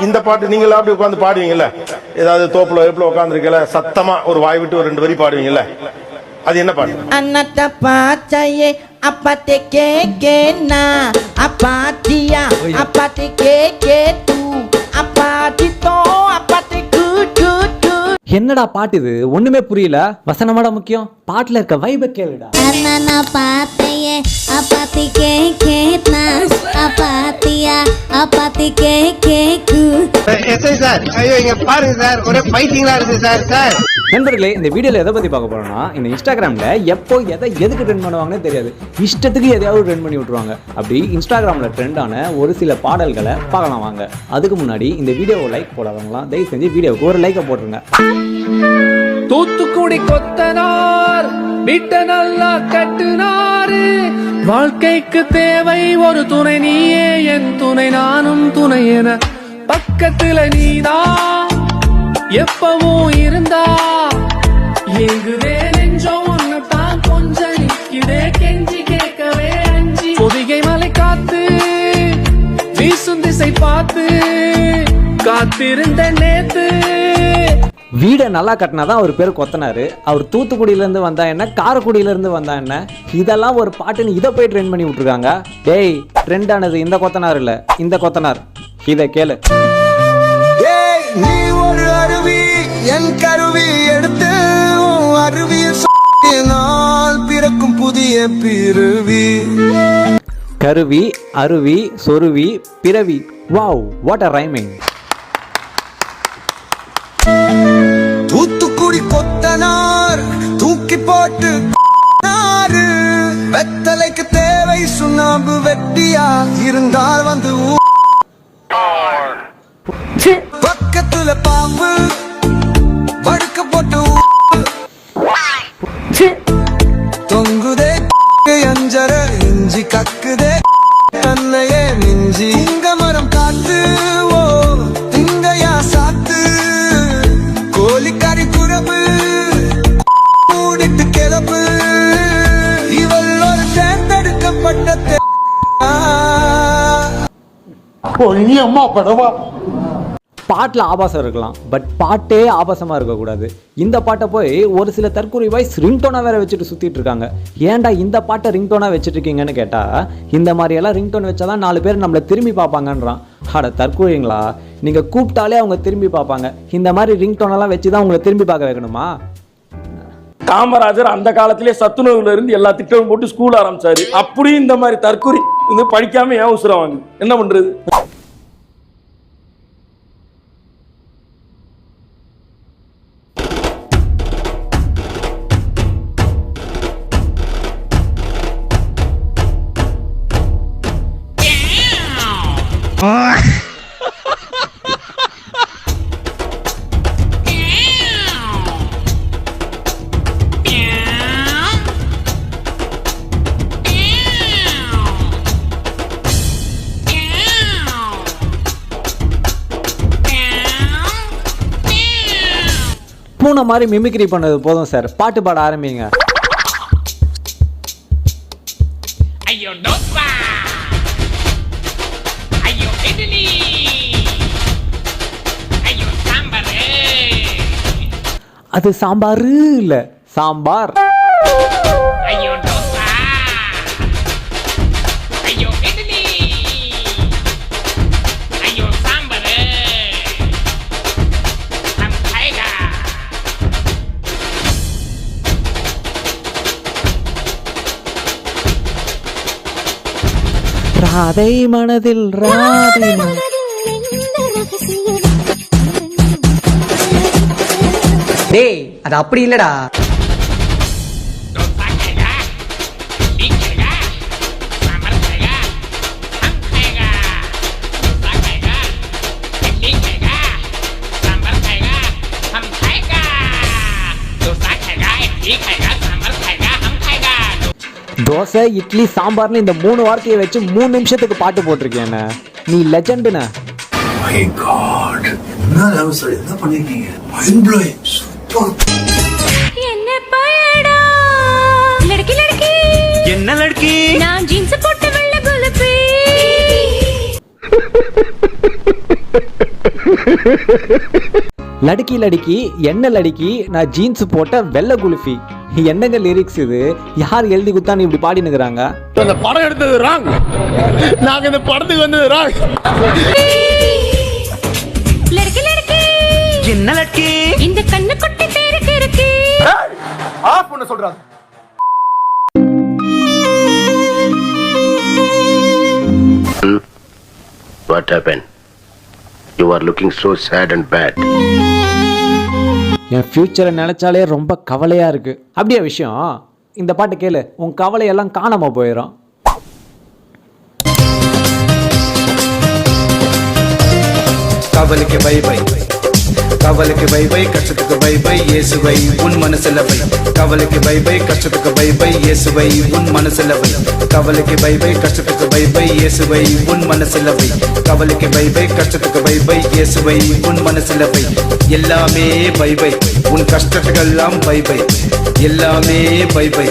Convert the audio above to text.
இந்த பாட்டு நீங்களா அப்படி உட்காந்து பாடுவீங்கல்ல? ஏதாவது தோப்புல வேப்புல உட்காந்துருக்கல சத்தமா ஒரு வாய் விட்டு ஒரு ரெண்டு வரி பாடுவீங்கல்ல? அது என்ன பாட்டு? அண்ணத்த பாச்சையே apa teke அப்பாத்தியா apa கேக்கே தூ. என்னடா பாட்டு இது? ஒண்ணுமே புரியல. வசனமாடா முக்கியம். பாட்டுல இருக்க வைப கேளுடா. pateye apati ke ketna apatia apati ke keku SI sir. ஐயோ இங்க பாருங்க சார். ஒரே ஃபைட்டிங்களா இருக்கு சார் சார். நண்பர்களே இந்த வீடியோல எதை பத்தி பார்க்க போறோம்னா இந்த இன்ஸ்டாகிராம்ல எப்போ எதை எதுக்கு ட்ரெண்ட் பண்ணுவாங்கன்னே தெரியாது. இஷ்டத்துக்கு எதையாவது ட்ரெண்ட் பண்ணி விட்டுருவாங்க. அப்படி இன்ஸ்டாகிராம்ல ட்ரெண்டான ஒரு சில பாடல்களை பார்க்கலாம் வாங்க. அதுக்கு முன்னாடி இந்த வீடியோவை லைக் போடாதவங்களாம் தயவு செஞ்சு வீடியோவுக்கு ஒரு லைக்கை போட்டுருங்க. தூத்துக்குடி கொத்தனார் வீட்ட நல்லா கட்டுனாரு. வாழ்க்கைக்கு தேவை ஒரு துணை நீயே என் துணை நானும் துணை என. பக்கத்துல நீதான் எப்பவும் இருந்தா. எங்குதே நெஞ்சம் உன்னதான் கொஞ்சம் நிக்குதே கெஞ்சி கேட்கவே அஞ்சி. பொதிகை மலை காத்து வீசும் திசை பார்த்து. காத்திருந்த நேத்து வீடை நல்லா கட்டினாதான் அவர் பேர் கொத்தனாரு. அவர் தூத்துக்குடியில இருந்து வந்தா என்ன காரக்குடியில இருந்து வந்தா என்ன இதெல்லாம் ஒரு பாட்டுன்னு இதை போய் ட்ரெண்ட் பண்ணி விட்டுருக்காங்க. டேய் ட்ரெண்ட் ஆனது இந்த கொத்தனார் இல்ல இந்த கொத்தனார். இதை கேளு. நீ ஒரு அருவி என் கருவி எடுத்து அருவியில் பிறக்கும் புதிய பிறவி. கருவி அருவி சொருவி பிறவி. வாவ் வாட் அ ரைமிங் கூடி கொத்தனார் தூக்கி போட்டு வெத்தலைக்கு தேவை சுண்ணாம்பு வெட்டியா இருந்தால் வந்து பக்கத்துல பாம்பு படுக்க போட்டு தொங்குதே அஞ்சர இஞ்சி கக்குதே தன்னையே மிஞ்சி. மூடிட்டு கிளம்பு இவள் ஒரு தேர்ந்தெடுக்கப்பட்ட பாட்டில் ஆபாசம் இருக்கலாம் பட் பாட்டே ஆபாசமாக இருக்கக்கூடாது. இந்த பாட்டை போய் ஒரு சில தற்கொலை வாய்ஸ் ரிங்டோனாக வேற வச்சுட்டு சுற்றிட்டு இருக்காங்க. ஏன்டா இந்த பாட்டை ரிங்டோனாக வச்சுட்டு இருக்கீங்கன்னு கேட்டால் இந்த மாதிரியெல்லாம் ரிங்டோன் வச்சா தான் நாலு பேர் நம்மளை திரும்பி பார்ப்பாங்கன்றான். அட தற்கொலைங்களா? நீங்கள் கூப்பிட்டாலே அவங்க திரும்பி பார்ப்பாங்க. இந்த மாதிரி ரிங்டோனெல்லாம் வச்சு தான் உங்களை திரும்பி பார்க்க வைக்கணுமா? காமராஜர் அந்த காலத்திலே சத்துணவுல இருந்து எல்லா திட்டமும் போட்டு ஸ்கூல் ஆரம்பிச்சாரு. அப்படியும் இந்த மாதிரி தற்கொலை வந்து படிக்காம ஏன் உசுரம் வாங்குது? என்ன பண்றது? பூனை மாதிரி மிமிக்ரி பண்ணது போதும் சார் பாட்டு பாட ஆரம்பிங்க. ஐயோ டோப்பா. ஐயோ இட்லி. ஐயோ சாம்பார். அது சாம்பார் இல்லை சாம்பார். ராதை மனதில் ராதை மனதில் டேய் அது அப்படி இல்லடா. தோசை இட்லி சாம்பார்னு இந்த மூணு வார்த்தையை வச்சு மூணு நிமிஷத்துக்கு பாட்டு போட்டிருக்கேன் நீ லெஜண்டுண்ண என்ன லடக்கி நான் போட்டு வெள்ள குலபி Ha ha ha ha ha ha! Ladki Ladki என்ன லடுக்கி நான் ஜீன்ஸ் போட்ட வெள்ளை குல்ஃபி. என்னங்க லிரிக்ஸ் இது? யார் எழுதி குத்தான்னு இப்படி பாடினுக்கிறாங்க அந்த படம் எடுத்தது ராங் நாங்க இந்த படத்துக்கு வந்தது ராங் என்ன லட்கி. இந்த கண்ணு குட்டி பேருக்கு இருக்கு. ஆஃப் பண்ண சொல்றாங்க. What happened? You are looking so sad and bad. என் ஃப்யூச்சரை நினச்சாலே ரொம்ப கவலையாக இருக்குது அப்படியே விஷயம் இந்த பாட்டு கேளு. உன் கவலையெல்லாம் காணாமல் போயிடும் கவலைக்கு பை பை கவலைக்கு பை பை கஷ்டத்துக்கு பை பை இயேசுவை உன் மனசுல வை. கவலைக்கு பை பை கஷ்டத்துக்கு பை பை இயேசுவை உன் மனசுல வை. கவலைக்கு பை பை கஷ்டத்துக்கு பை பை இயேசுவை உன் மனசுல வை. கவலைக்கு பை பை கஷ்டத்துக்கு பை பை இயேசுவை உன் மனசுல வை. எல்லாமே பை பை உன் கஷ்டத்துக்கெல்லாம் பை பை. எல்லாமே பை பை.